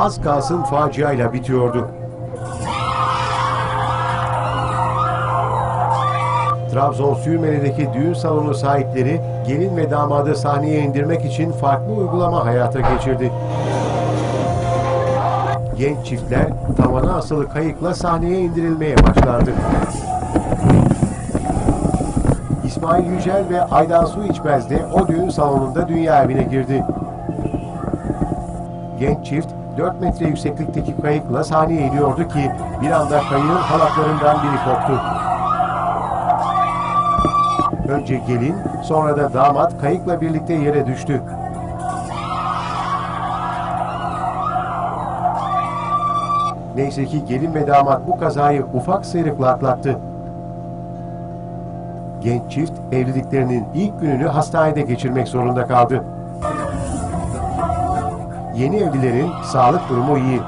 az kalsın faciayla bitiyordu. Trabzon Sürmeli'deki düğün salonu sahipleri gelin ve damadı sahneye indirmek için farklı uygulama hayata geçirdi. Genç çiftler tavana asılı kayıkla sahneye indirilmeye başlardı. İsmail Yücel ve Aydan Su İçmez de o düğün salonunda dünya evine girdi. Genç çift 4 metre yükseklikteki kayıkla sahneye iniyordu ki bir anda kayığın halatlarından biri koptu. Önce gelin, sonra da damat kayıkla birlikte yere düştü. Neyse ki gelin ve damat bu kazayı ufak sıyrıkla atlattı. Genç çift evliliklerinin ilk gününü hastanede geçirmek zorunda kaldı. Yeni evlilerin sağlık durumu iyi.